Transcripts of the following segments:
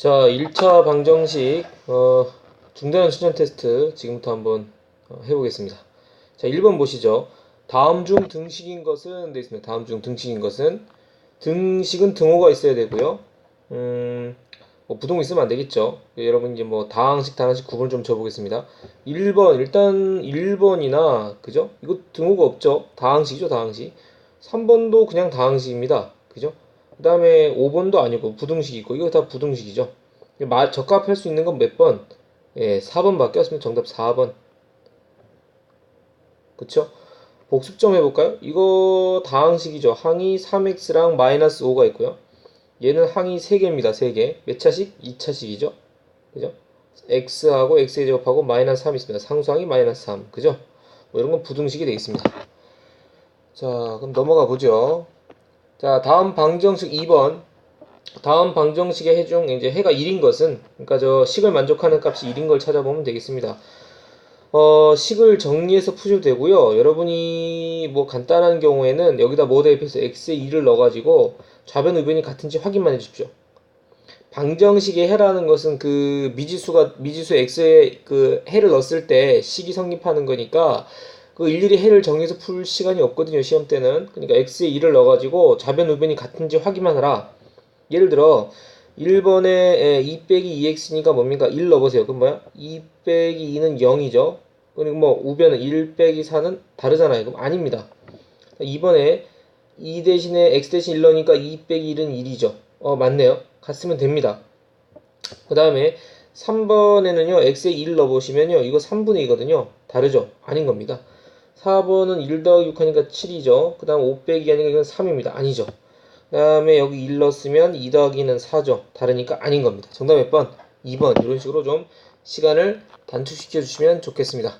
자, 1차 방정식 어, 중대한 수련 테스트 지금부터 한번 어, 해보겠습니다. 자, 1번 보시죠. 다음 중 등식인 것은 돼 있습니다. 다음 중 등식인 것은 등식은 등호가 있어야 되고요. 음, 뭐 부동 있으면 안 되겠죠. 예, 여러분 이제 뭐 다항식, 다항식 구분을 좀 줘보겠습니다. 1번 일단 1번이나 그죠? 이거 등호가 없죠. 다항식이죠, 다항식. 3번도 그냥 다항식입니다. 그죠? 그 다음에 5번도 아니고 부등식 있고 이거 다 부등식이죠. 마- 적합할 수 있는 건 몇 번? 예, 4번밖에 없으면 정답 4번. 그쵸? 복습 좀 해볼까요? 이거 다항식이죠. 항이 3x랑 마이너스 5가 있고요. 얘는 항이 3개입니다. 3개. 몇 차식? 2차식이죠. 그죠? x하고 x의 제곱하고 마이너스 3 있습니다. 상수항이 마이너스 3. 그죠? 뭐 이런 건 부등식이 되겠습니다. 자, 그럼 넘어가 보죠. 자, 다음 방정식 2번. 다음 방정식의 해중 이제 해가 1인 것은 그러니까 저 식을 만족하는 값이 1인 걸 찾아보면 되겠습니다. 어, 식을 정리해서 푸셔도 되고요. 여러분이 뭐 간단한 경우에는 여기다 뭐 대입해서 x의 2를 넣어 가지고 좌변 우변이 같은지 확인만 해 주십시오. 방정식의 해라는 것은 그 미지수가 미지수 x에 그 해를 넣었을 때 식이 성립하는 거니까 그 일일이 해를 정해서 풀 시간이 없거든요 시험 때는. 그러니까 x에 2를 넣어가지고 좌변 우변이 같은지 확인만 하라. 예를 들어 1번에 2 빼기 2x니까 뭡니까? 1 넣어보세요. 그럼 뭐야? 2 빼기 2는 0이죠. 그리고 뭐 우변은 1 빼기 4는 다르잖아요. 그럼 아닙니다. 2번에 2 대신에 x 대신 1 넣으니까 2 빼기 1은 1이죠. 어 맞네요. 갔으면 됩니다. 그 다음에 3번에는요 x에 1 넣어보시면요 이거 3분의 2거든요. 다르죠? 아닌 겁니다 4번은 1 더하기 6 하니까 7이죠. 그 다음 5 빼기 하니까 이건 3입니다. 아니죠. 그 다음에 여기 1 넣었으면 2 더하기는 4죠. 다르니까 아닌 겁니다. 정답 몇 번? 2번. 이런 식으로 좀 시간을 단축시켜 주시면 좋겠습니다.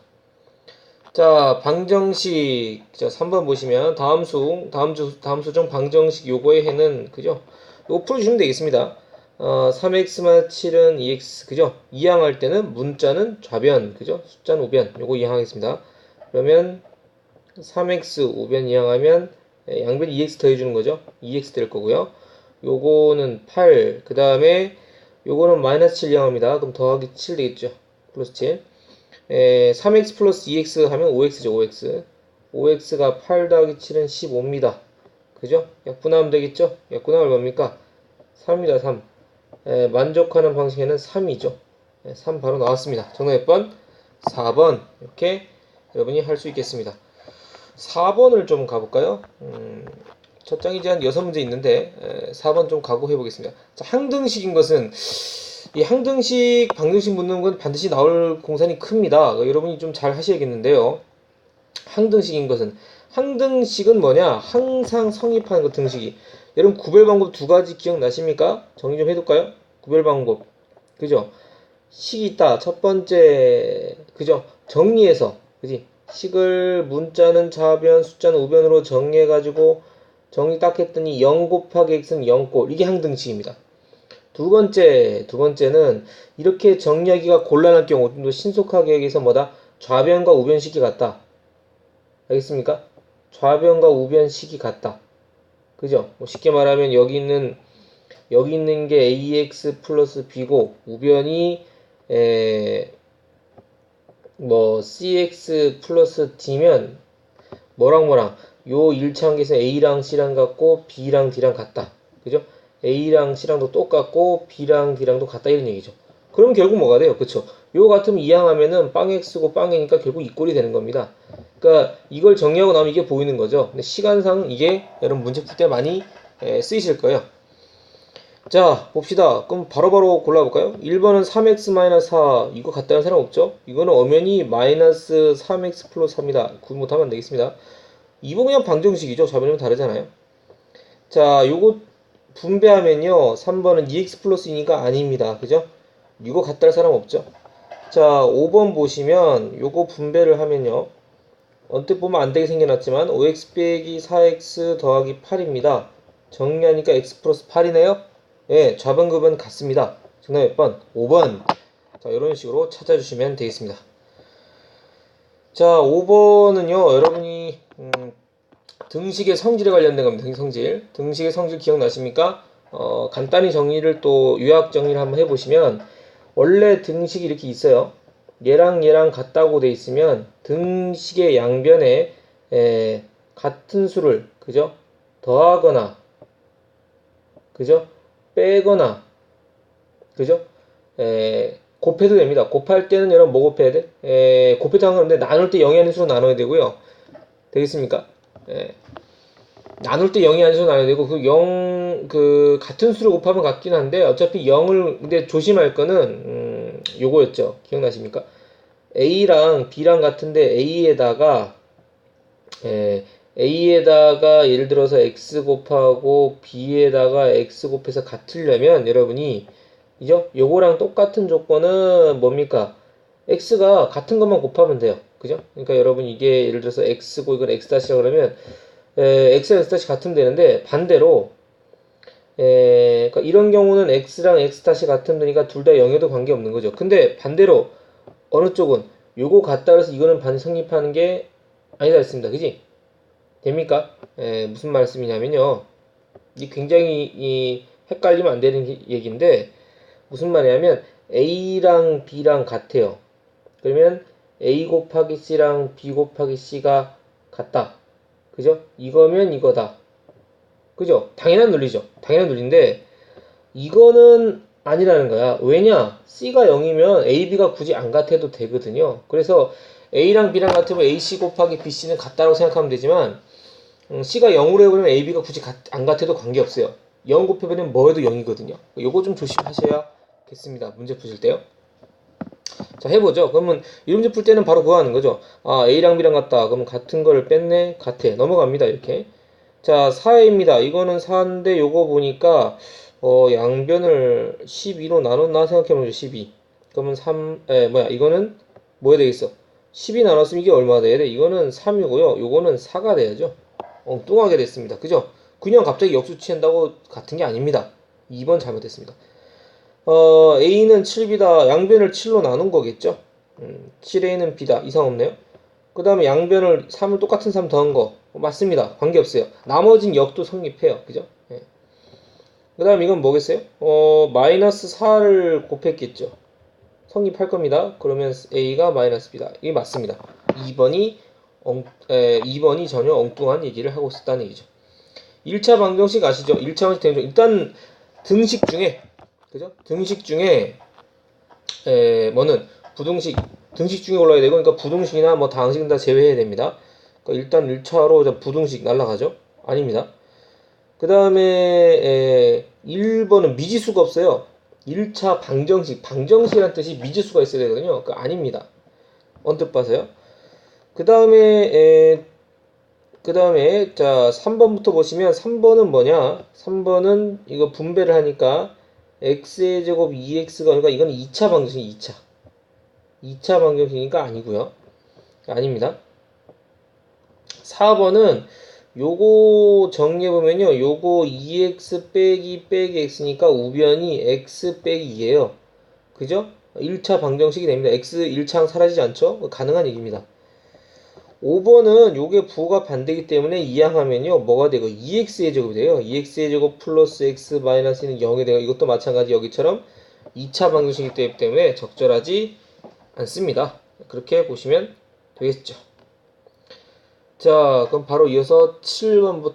자, 방정식. 자, 3번 보시면 다음 수, 다음 주, 다음 수중 방정식 요거의 해는, 그죠? 요거 풀어주시면 되겠습니다. 어, 3x마 7은 2x, 그죠? 이항할 때는 문자는 좌변, 그죠? 숫자는 우변. 요거 이항하겠습니다. 그러면 3x 우변 이항하면 예, 양변 2x 더해주는 거죠. 2x 될 거고요. 요거는 8. 그 다음에 요거는 마이너스 7 이항합니다. 그럼 더하기 7 되겠죠. 플러스 7. 에, 3x 플러스 2x 하면 5x죠. 5x. 5x가 8 더하기 7은 15입니다. 그죠? 약분하면 되겠죠? 약분하면 뭡니까? 3입니다. 3. 에, 만족하는 방식에는 3이죠. 3 바로 나왔습니다. 정답 몇 번? 4번. 이렇게 여러분이 할 수 있겠습니다. 4번을 좀 가볼까요? 음, 첫 장이 이제 한 6문제 있는데 에, 4번 좀 가고 해보겠습니다. 자, 항등식인 것은 이 항등식, 방등식 묻는 건 반드시 나올 공산이 큽니다. 어, 여러분이 좀 잘 하셔야겠는데요. 항등식인 것은 항등식은 뭐냐? 항상 성립하는 것 등식이. 여러분 구별 방법 두 가지 기억나십니까? 정리 좀 해둘까요? 구별 방법. 그죠? 식이 있다. 첫 번째, 그죠? 정리해서, 그지? 식을 문자는 좌변, 숫자는 우변으로 정리해가지고 정리 딱 했더니 0 곱하기 x는 0꼴. 이게 항등식입니다. 두 번째, 두 번째는 이렇게 정리하기가 곤란할 경우 좀 더 신속하게 하기 위해서 뭐다? 좌변과 우변식이 같다. 알겠습니까? 좌변과 우변식이 같다. 그죠? 뭐 쉽게 말하면 여기 있는 여기 있는 게 ax 플러스 b고 우변이 에, 뭐 cx 플러스 d면 뭐랑 뭐랑 요 1차항에서 a랑 c랑 같고 b랑 d랑 같다. 그죠? a랑 c랑도 똑같고 b랑 d랑도 같다 이런 얘기죠. 그럼 결국 뭐가 돼요? 그쵸? 요 같으면 이항하면은 빵 x고 빵이니까 결국 이 꼴이 되는 겁니다. 그러니까 이걸 정리하고 나면 이게 보이는 거죠. 근데 시간상 이게 여러분 문제 풀 때 많이 에, 쓰이실 거예요. 자, 봅시다. 그럼 바로 바로 골라볼까요? 1번은 3x-4. 이거 같다는 사람 없죠? 이거는 엄연히 마이너스 3x 플러스 3이다. 구분 못하면 안 되겠습니다. 2번 그냥 방정식이죠. 좌변이면 다르잖아요. 자, 요거 분배하면요. 3번은 2x 플러스 2니까 아닙니다. 그죠? 이거 같다는 사람 없죠? 자, 5번 보시면 요거 분배를 하면요. 언뜻 보면 안 되게 생겨났지만 5x 빼기 4x 더하기 8입니다. 정리하니까 x 플러스 8이네요. 예, 좌변급은 같습니다. 정답 몇 번? 5번. 자, 이런 식으로 찾아주시면 되겠습니다. 자, 5번은요, 여러분이, 음, 등식의 성질에 관련된 겁니다. 등식 성질. 등식의 성질 기억나십니까? 어, 간단히 정리를 또 요약 정리를 한번 해보시면 원래 등식이 이렇게 있어요. 얘랑 얘랑 같다고 돼 있으면 등식의 양변에 에, 같은 수를 그죠? 더하거나 그죠? 빼거나 그죠? 에, 곱해도 됩니다. 곱할 때는 여러분 뭐 곱해야 돼? 에, 곱해도 상관없는데 나눌 때 0이 아닌 수로 나눠야 되고요. 되겠습니까? 예. 나눌 때 0이 아닌 수로 나눠야 되고 그 0, 그 같은 수를 곱하면 같긴 한데 어차피 0을 근데 조심할 거는 음, 요거였죠. 기억나십니까? A랑 B랑 같은데 A에다가 에, A에다가 예를 들어서 X 곱하고 B에다가 X 곱해서 같으려면 여러분이 이죠? 요거랑 똑같은 조건은 뭡니까? x가 같은 것만 곱하면 돼요. 그죠? 그러니까 여러분 이게 예를 들어서 x고 이건 x 다시라 그러면 에, x랑 x 다시 같으면 되는데 반대로 에, 그러니까 이런 경우는 x랑 x 다시 같으면 되니까 둘 다 0에도 관계 없는 거죠. 근데 반대로 어느 쪽은 요거 같다 그래서 이거는 반 성립하는 게 아니다 했습니다. 그지? 됩니까? 에, 무슨 말씀이냐면요. 이 굉장히 이 헷갈리면 안 되는 기- 얘기인데 무슨 말이냐면 A랑 B랑 같아요. 그러면 A 곱하기 C랑 B 곱하기 C가 같다. 그죠? 이거면 이거다. 그죠? 당연한 논리죠. 당연한 논리인데 이거는 아니라는 거야. 왜냐? C가 0이면 A, B가 굳이 안 같아도 되거든요. 그래서 A랑 B랑 같으면 AC 곱하기 BC는 같다고 생각하면 되지만 음, C가 0으로 해버리면 A, B가 굳이 같- 안 같아도 관계없어요. 0 곱해버리면 뭐 해도 0이거든요. 요거 좀 조심하셔야겠습니다. 문제 푸실 때요. 자, 해보죠. 그러면 이 문제 풀 때는 바로 그거 하는 거죠. 아, A랑 B랑 같다. 그러면 같은 거를 뺐네. 같아. 넘어갑니다. 이렇게. 자, 4입니다. 이거는 4인데 요거 보니까 어, 양변을 12로 나눴나 생각해보죠. 12. 그러면 3, 에, 뭐야. 이거는 뭐 해야 되겠어? 10이 나눴으면 이게 얼마가 돼야 돼? 이거는 3이고요. 요거는 4가 돼야죠. 엉뚱하게 됐습니다. 그죠? 그냥 갑자기 역수 취한다고 같은 게 아닙니다. 2번 잘못됐습니다. 어, A는 7B다. 양변을 7로 나눈 거겠죠? 음, 7A는 B다. 이상 없네요. 그 다음에 양변을 3을 똑같은 3 더한 거. 어, 맞습니다. 관계없어요. 나머진 역도 성립해요. 그죠? 예. 그 다음 이건 뭐겠어요? 어, 마이너스 4를 곱했겠죠. 성립할 겁니다. 그러면 A가 마이너스 B다. 이게 맞습니다. 2번이 엉, 에, 2번이 전혀 엉뚱한 얘기를 하고 있었다는 얘기죠. 1차 방정식 아시죠? 1차 방정식 대응식. 일단 등식 중에 그죠? 등식 중에 에, 뭐는 부등식 등식 중에 올라야 되고 그러니까 부등식이나 뭐 다항식은 다 제외해야 됩니다. 그러니까 일단 1차로 부등식 날라가죠? 아닙니다. 그 다음에 1번은 미지수가 없어요. 1차 방정식, 방정식이라는 뜻이 미지수가 있어야 되거든요. 그 아닙니다. 언뜻 봐서요. 그 다음에 그 다음에 자 3번부터 보시면 3번은 뭐냐? 3번은 이거 분배를 하니까 x의 제곱 2x가 그러니까 이건 2차 방정식 2차 2차 방정식이니까 아니고요. 아닙니다. 4번은 요거 정리해보면요. 요거 2x 빼기 빼기 x니까 우변이 x 빼기 2예요. 그죠? 1차 방정식이 됩니다. x 1차항 사라지지 않죠? 가능한 얘기입니다. 5번은 요게 부호가 반대이기 때문에 이항하면요. 뭐가 되고 2x의 제곱이 돼요. 2x의 제곱 플러스 x 마이너스는 0이 되고 이것도 마찬가지 여기처럼 2차 방정식이기 때문에 적절하지 않습니다. 그렇게 보시면 되겠죠. 자, 그럼 바로 이어서 7번부터